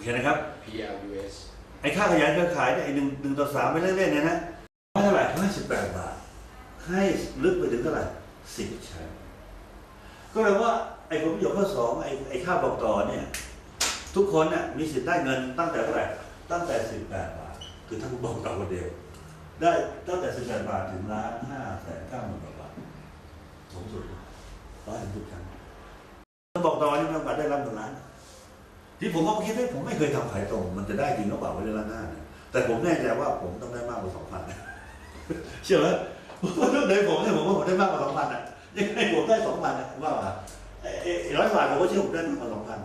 เห็นนะครับ PLUS ไอ้ค่าขยายเครือข่ายเนี่ยไอ้หนึ่งหนึ่งต่อสามไปเรื่อยๆเนี่ยนะให้เท่าไหร่ห้าสิบแปดบาท ให้ลึกไปถึงเท่าไหร่สิบชั้นก็แปลว่าไอ้ผลประโยชน์ข้อสองไอ้ไอ้ค่าบอกต่อเนี่ย ทุกคนเนี่ยมีสิทธิ์ได้เงินตั้งแต่เท่าไหร่ตั้งแต่สิบแปดบาท คือถ้าคุณบอกต่อคนเดียว ได้ตั้งแต่สิบแปดบาทถึงล้านห้าแสนเก้าหมื่นกว่าบาทสูงสุดร้อยถึงทุกครั้งถ้าบอกต่อนี่มีโอกาสได้รับเงินล้าน ที่ผมก็คิดว่าผมไม่เคยทำขายตรง มันจะได้จริงหรือเปล่าไม่ได้ล้าหน้าเนี่ยแต่ผมแน่ใจว่าผมต้องได้มากกว่าสองพันเชื่อไหมเรื่องไหนผมเนี่ยผมว่าผมได้มากกว่าสองพันอะยังไงผมได้สองพันอะว่าร้อยบาทผมก็เชื่อผมได้มากกว่าสองพัน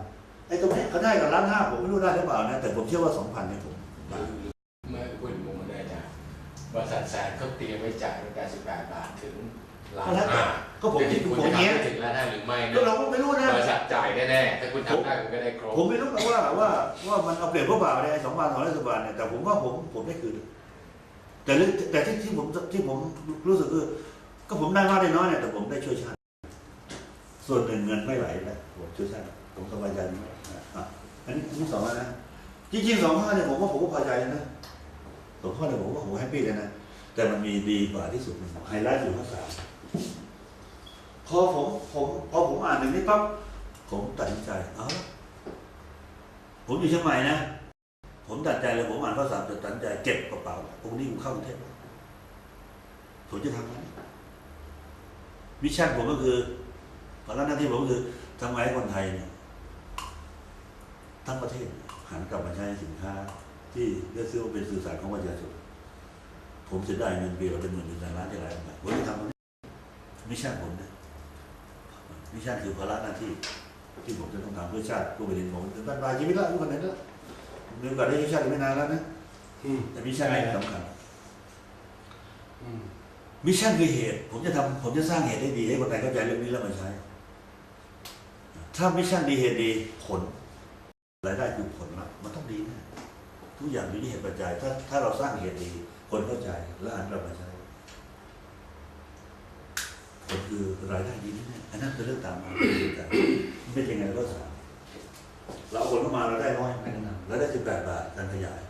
ไอ้ตรงนี้เขาได้กับล้านห้าผมไม่รู้ได้หรือเปล่านะแต่ผมเชื่อว่าสองพันเนี่ยผมได้เมื่อคุณมุงได้จ้ะบริษัทแสนเขาเตรียมไว้จ่าย ก็แล้วแต่ห้าก็ผมคิดคุณผมจะเนี้ยทำได้ถึงล้านห้าหรือไม่ก็นะเราก็ไม่รู้นะบริษัทจ่ายแน่ๆถ้าคุณทำได้คุณก็ได้ครบผมไม่รู้นะว่าว่าว่ามันเอาเปรียบหรือเปล่าเนี่ยสองพันสองร้อยสิบบาทเนี่ยแต่ผมว่าผมผมได้คืนแต่เรื่องแต่ที่ที่ผมที่ผมรู้สึกคือก็ผมได้มากได้น้อยเนี่ยแต่ผมได้ช่วยชาติส่วนหนึ่งเงินไม่ไหลนะผมช่วยชาติผมสบายใจมากนะอะอันนี้อันนี้สองอันนะจริงๆสองข้อเนี่ยผมว่าผมก็พอใจนะสองข้อเนี่ยผมว่าผมแฮปปี้เลยนะแต่มันมีดีกว่าที่สุดมันไฮไลท์อยู่ข้อสาม พอผมผมพอผมอ่านหนึ่งนี้ปั๊บผมตัดสินใจเอาละผมอยู่เชียงใหม่นะ ผมตัดใจเลยผมอ่านข้อสามจะตัดใจเก็บกระเป๋าพรุ่งนี้ผมเข้ากรุงเทพผมจะทำนั้นมิชั่นผมก็คือภาระหน้าที่ผมก็คือทำไงให้คนไทยเนี่ยทั้งประเทศหันกลับมาใช้สินค้า ที่เรียกซื้อว่าเป็นสื่อสารของประชาชนผมจะได้เงินเบียเป็นหมื่นเป็นแสนล้านจะไรมาผมจะทำ ตรงนี้มิชชั่นผมนะมิชชั่นคือภาระหน้าที่ ที่ผมจะต้องทำเพื่อชาติเพื่อประเด็นผมถึงบ้านปลายชีวิตแล้วอายุขนาดนั้นแล้วมีโอกาสได้ใช้ชาติอีกไม่นานแล้วนะอืมแต่มิชชั่นนี่สำคัญอืมมิชชั่นคือเหตุ ผมจะทำผมจะสร้างเหตุให้ดีให้คนไทยเข้าใจเรื่องนี้แล้วมาใช้ ถ้ามิชชั่นดีเหตุดีผลรายได้คือผลลัพธ์มันต้องดีนะทุกอย่างอยู่ที่เหตุปัจจัย ถ้าถ้าเราสร้างเหตุดี คนเข้าใจแล้วหันกลับมาใช้ ผลคือรายได้ดีแน่ๆอันนั้นเป็นเรื่องตามมามันเป็นยังไงก็ตามเราเอาคนเข้ามาเราได้น้อยไม่แนะนำเราได้สิบแปดบาทการขยาย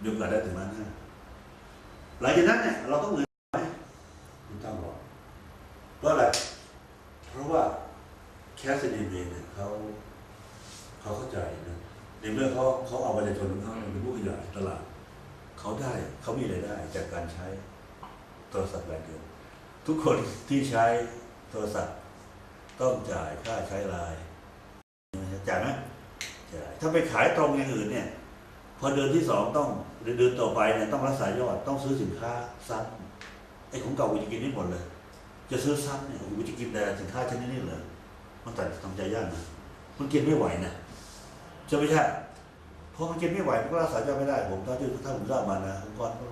มีโอกาสได้ถึงล้านห้าหลังจากนั้นเนี่ยเราต้องเงินไหมไม่ต้องหรอกเพราะอะไรเพราะว่าแคสเซนเมเนี่ยเขาเขาเข้าใจนะในเมื่อเขาเขาเอาประชาชนของเขาเป็นผู้ขยายตลาดเขาได้เขามีรายได้จากการใช้โทรศัพท์แบนเดียว ทุกคนที่ใช้โทรศัพท์ต้องจ่ายค่าใช้ไลน์จ่ายไหมใช่ถ้าไปขายตรงอย่างอื่นเนี่ย พอเดือนที่สองต้องหรือเดือนต่อไปเนี่ยต้องรักษายอดต้องซื้อสินค้าซ้ำไอ้ของเก่ากูจะกินไม่หมดเลย จะซื้อซ้ำเนี่ยกูจะกินแต่สินค้าชนิดนี้เลยมันตัดทำใจยากนะมันกินไม่ไหวนะใช่ไม่ใช่พอมันกินไม่ไหวมันก็รักษายอดไม่ได้ ผมถ้าที่ถ้าผมทราบมานะองค์กรก็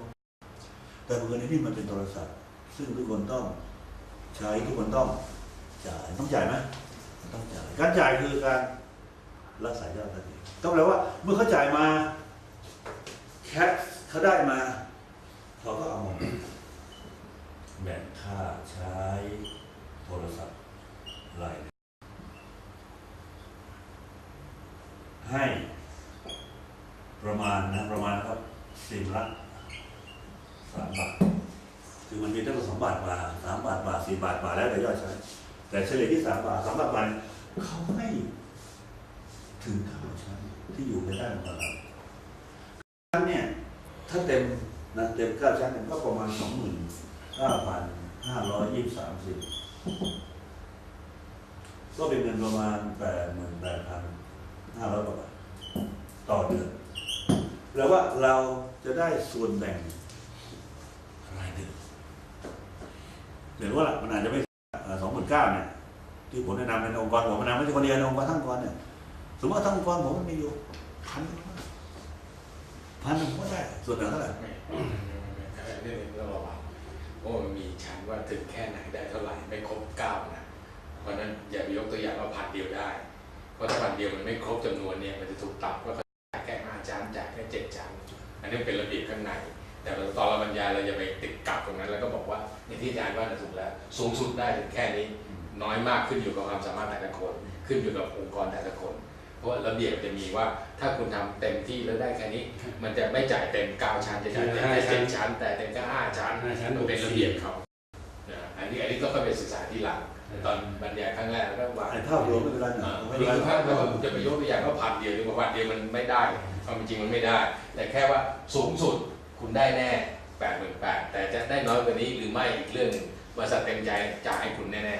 แต่บังเอิญไอ้นี่มันเป็นโทรศัพท์ ซึ่งทุกคนต้องใช้ทุกคนต้องจ่ายต้องจ่ายไหมต้องจ่าย การจ่ายคือการรักษายอดทันทีก็แปลว่าเมื่อเขาจ่ายมาแคทเขาได้มาเขาก็เอามาแบ่งค่าใช้โทรศัพท์รายให้ประมาณนะประมาณครับสิบละสามบาท คือมันมีตั้งแต่สองบาทมาสามบาทบาทสี่บาทบาทแล้วแต่ยอดใช้แต่เฉลี่ยที่สามบาทสามบาทบาทเขาให้ถึงข้าวชั้นที่อยู่ในด้านของเราชั้นเนี่ยถ้าเต็มนะเต็มเก้าชั้นก็ประมาณสองหมื่นเก้าพันห้าร้อยยี่สิบสามสิบก็เป็นเงินประมาณแปดหมื่นแปดพันห้าร้อยกว่าบาทต่อเดือนแล้วว่าเราจะได้ส่วนแบ่งรายเดือน เดี๋ยวว่าละมันอาจจะไม่สองหมื่นเก้าเนี่ยที่ผมแนะนำในองค์กรผมแนะนำไม่ใช่คนเดียวในองค์กรทั้งองค์กรเนี่ยสมมติว่าทั้งองค์กรผมมันมีอยู่พันพันหนึ่งผมก็ได้ส่วนแบ่งเท่าไหร่ไม่ไม่ไม่ไม่ไม่ไม่ไม่ต้องระวังเพราะว่ามันมีชั้นว่าถึงแค่ไหนได้เท่าไหร่ไม่ครบเก้านะเพราะนั้นอย่าไปยกตัวอย่างว่าพันเดียวได้เพราะถ้าพันเดียวมันไม่ครบจำนวนเนี่ยมันจะถูกตัดว่าเขาจ่ายแค่ห้าจานจ่ายแค่เจ็ดจานอันนี้เป็นระเบียบข้างใน แต่ตอนเราบรรยายเราอย่าไปติดกับตรงนั้น แล้วก็บอกว่าในที่อาจารย์ว่าน่ะถูกแล้ว สูงสุดได้ถึงแค่นี้น้อยมากขึ้นอยู่กับความสามารถแต่ละคน ขึ้นอยู่กับองค์กรแต่ละคน เพราะว่าระเบียบจะมีว่าถ้าคุณทำเต็มที่แล้วได้แค่นี้ มันจะไม่จ่ายเต็มเก้าชั้นจะจ่ายเต็มแค่เจ็ดชั้น แต่เต็มแค่ห้าชั้นห้าชั้นมันเป็นระเบียบเขานะอันนี้อันนี้ก็ไปศึกษาที่หลังตอนบรรยายครั้งแรกแล้วก็วางไอ้ภาพรวมไม่เป็นไรนะอ่าไม่อันเป็นนี้ไรคือภาพถ้าผมจะไปยกตัวอย่างว่าพันเดียวหรือว่าพันเดียวมันไม่ได้ความเป็นจริงมันไม่ได้ แต่แค่ว่าสูงสุด คุณได้แน่แปดหมื่นแปดแต่จะได้น้อยกว่านี้หรือไม่อีกเรื่องหนึ่งบริษัทเต็มใจจ่ายให้คุณแน่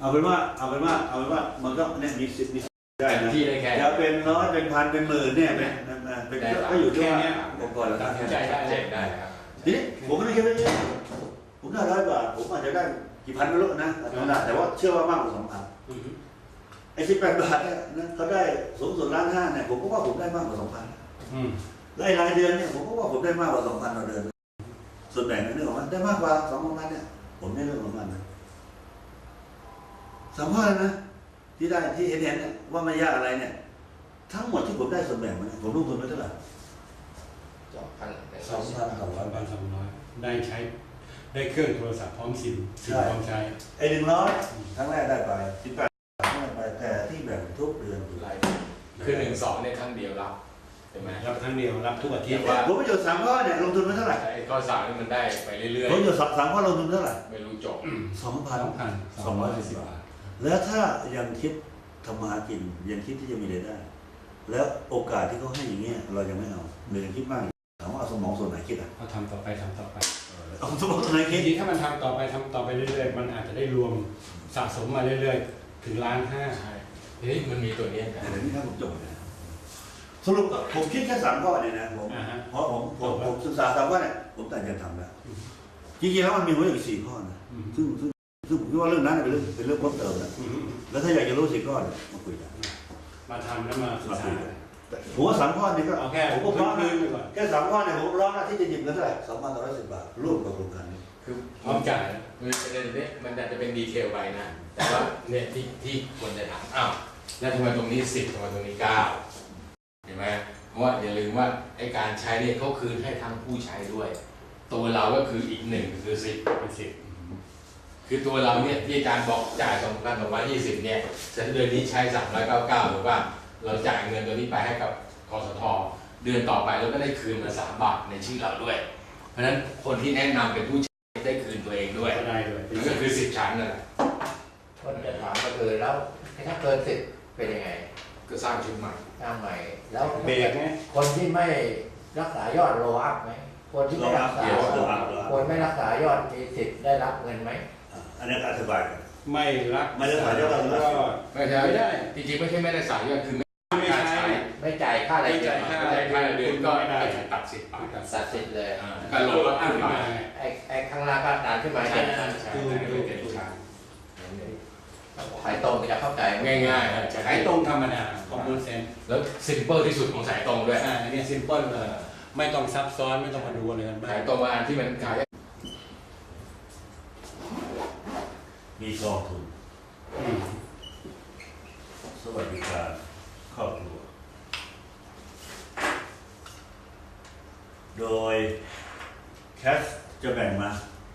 เอาเป็นว่าเอาเป็นว่าเอาเป็นว่ามันก็เนี่ยมีสิทธิ์มีสิทธิ์ๆได้เต็มนะที่ได้แค่จะเป็นร้อยเป็นพันเป็นหมื่นเนี่ยเป็นเป็นก็อยู่ที่ว่าองค์กรละตัดสินใจชัดเจนได้ครับทีนี้ผมไม่ได้คิดว่าเยอะผมได้ร้อยบาทผมอาจจะได้กี่พันไม่รู้นะแต่ว่าเชื่อว่ามากกว่าสองพันอืมไอ้สิบแปดบาทเนี่ยนะเขาได้สูงสุดล้านห้าเนี่ยผมก็ว่าผมได้มากกว่าสองพัน อืมรายรายเดือนเนี่ยผมก็ว่าผมได้มากกว่าสองพันต่อเดือน ส่วนแบ่งในเรื่องของมันได้มากกว่าสองพันเนี่ย ผมได้เรื่องของมันนะสัมภาษณ์นะที่ได้ที่เห็นเห็นเนี่ยว่าไม่ยากอะไรเนี่ย ทั้งหมดที่ผมได้ส่วนแบ่งมันเนี่ยผมลงทุนไปเท่าไหร่สองพันสองพันสองสร้อองยพันสองร้อยได้ใช้ ได้เครื่องโทรศัพท์พร้อมซิมซิมใช่พร้อมใช้ไอ้หนึ่งร้อยครั้งแรกได้ไปสิบแปดได้ไปแต่ที่แบ่งทุกเดือนคือรายเดือนคือหนึ่งสองเนี่ยครั้งเดียวรับ ใช่ไหมรับครั้งเดียวรับทุกอาทิตย์ว่าผมไปอยู่สามข้อเนี่ยลงทุนไปเท่าไหร่ไอ้ข้อสามนี่มันได้ไปเรื่อยผมอยู่สามข้อลงทุนเท่าไหร่ๆไม่รู้จบสองพันสองพันสองร้อยสิบบาทแล้วถ้ายังคิดทำมาหากินยังคิดที่จะมีรายได้ แล้วโอกาสที่เขาให้อย่างเงี้ยเรายังไม่เอาหรือยังคิดมากอยู่ถามว่าเอาสมองส่วนไหนคิดอะก็ทำต่อไปทำต่อไปเอาสมองส่วนไหนจคิดริงๆถ้ามันทำต่อไปทำต่อไปเรื่อยๆมันอาจจะได้รวมสะสมมาเรื่อยๆถึงล้านห้าใช่เฮ้ยมันมีตัวเนี้ยกันแต่นี่ถ้าผมจบนะ สรุปอะผมคิดแค่สามข้อเนี่ยนะผมอ่าฮะ เพราะผมผมผมศึกษาสามข้อเนี่ยผมตัดสินใจทำแล้วจริงๆแล้วมันมีไว้อีกสี่ข้อนะอืมซึ่งซึ่งซึ่งผมคิดว่าเรื่องนั้นเป็นเรื่องเป็นเรื่องเพิ่มเติมนะอืมแล้วถ้าอยากจะรู้สี่ข้อเนี่ยมาคุยกัน มาทำแล้วมาศึกมาษาคุยกันแต่ผมว่าสามข้อนี้ก็เอาแค่ผมก็พร้อมพื้นะนๆไปก่อน แค่สามข้อเนี่ยผมร้องนะที่จะหยิบเงินเท่าไหร่สองพันสองร้อยสิบบาทร่วมกับโครงการนี้ คือพร้อมจ่ายมันเป็นเนี่ยมันอาจจะเป็นดีเทลไปนะ แต่ว่าเนี่ยที่ที่ควรจะถาม อ้าว แล้วทำไมตรงนี้สิบทำไมตรงนี้เก้า เห็นไหมเพราะว่าอย่าลืมว่าไอ้การใช้เนี่ยเขาคืนให้ทั้งผู้ใช้ด้วย ตัวเราก็คืออีกหนึ่งคือสิบเป็นสิบคือตัวเราเนี่ยที่อาจารย์บอกจ่ายสองพันสองร้อยยี่สิบเนี่ยฉันเดือนนี้ใช้สามร้อยเก้าเก้าหรือว่าเราจ่ายเงินตัวนี้ไปให้กับกสทเดือนต่อไปเราก็ได้คืนมาสามบาทในชื่อเราด้วย เพราะฉะนั้นคนที่แนะนำเป็นผู้ใช้ได้คืนตัวเองด้วยก็ได้ด้วยเป็นมันสิก็บคือสิบชั้นนั่นแหละคนจะถามก็คือแล้วถ้าเกินสิบเป็นยังไง ก็สร้างชุดใหม่สร้างใหม่ แล้วเบรกไงคนที่ไม่รักษายอดโลอัพไหมคนที่ไม่รักษา โลอัพโลอัพโลอัพ คนไม่รักษายอดมีสิทธิ์ได้รับเงินไหม อะอันนี้ก็อธิบายกัน ไม่รักไม่รักษายอดก็ไม่ใช่ไม่ได้จริงๆไม่ใช่ไม่ได้สายยอดคือไม่ไม่การใช้ใช้ไม่จ่ายค่าอะไรไม่เดือจ่านยค่าไม่ได้ค่าเดือนก็จะตัดสิทธิ์ไปตัดสิทธิ์เลย อ่าก็ลงก็ขึ้นมาไอ้ไอ้ข้างล่างก็ดันขึ้นมาใช่เนี่ยใช่ใช่เป็ นเจ็ดชั้นขายตรงจะเข้าใจง่ายๆนะขายตรงธรรมดาคอมมูนเซนแล้วซิมเปิลที่สุดของสายตรงด้วยอ่าอันนี้ซิมเปิลเลยไม่ต้องซับซ้อนไม่ต้องมาดูอะไรกันมาขากยตรงมาอันที่มันขายมีกองทุนอืมสวัสดิการครอบครัว โดยแคสจะแบ่งมา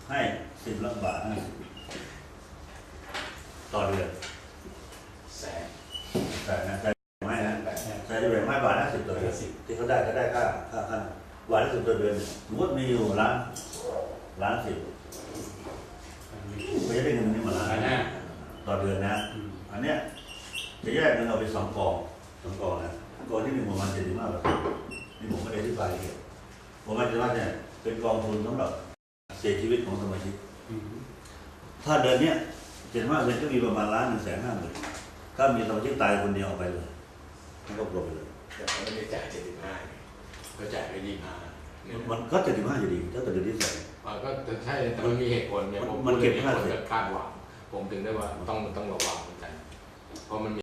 ให้สิบละบาทห้าสิบ ต่อเดือนแสนแต่นะแต่ไม่นะแปดแต่จะแบ่งไม่บาทห้าสิบต่อเดือนที่เขาได้ก็ได้ค่าค่าค่าบาทห้าสิบต่อเดือนสมมติมีอยู่ล้านล้านสิบไม่ได้เงินนี้มาล้านล้านห้าต่อเดือนนะอืมอันเนี้ยจะแยกเงินออกเป็นสองกองสองกองนะกองที่หนึ่งประมาณเจ็ดสิบห้าเปอร์เซ็นต์นี่ผมไม่ได้อธิบายละเอียดประมาณเจ็ดสิบห้าเนี่ยเป็นกองทุนสำหรับเสียชีวิตของสมาชิกอืมถ้าเดือนเนี้ย เจ็ดสิบห้าเปอร์เซ็นต์ก็มีประมาณล้านหนึ่งแสนห้าหมื่นถ้ามีสมาชิกตายคนเดียวออกไปเลยทั้งครอบครัวไปเลย แต่เขาไม่ได้จ่ายเจ็ดสิบห้าเขาจ่ายไปยี่สิบห้าเนี่ยมันก็เจ็ดสิบห้าอยู่ดีถ้าเกิดเดือนที่สองมันก็ใช่แต่มันมีเหตุผลเนี่ยมันผมมันเก็บพูดห้าเหตุผลสิบกับคาดหวังผมถึงได้ว่าต้องต้องระวังเหมือนกันเพราะมันมี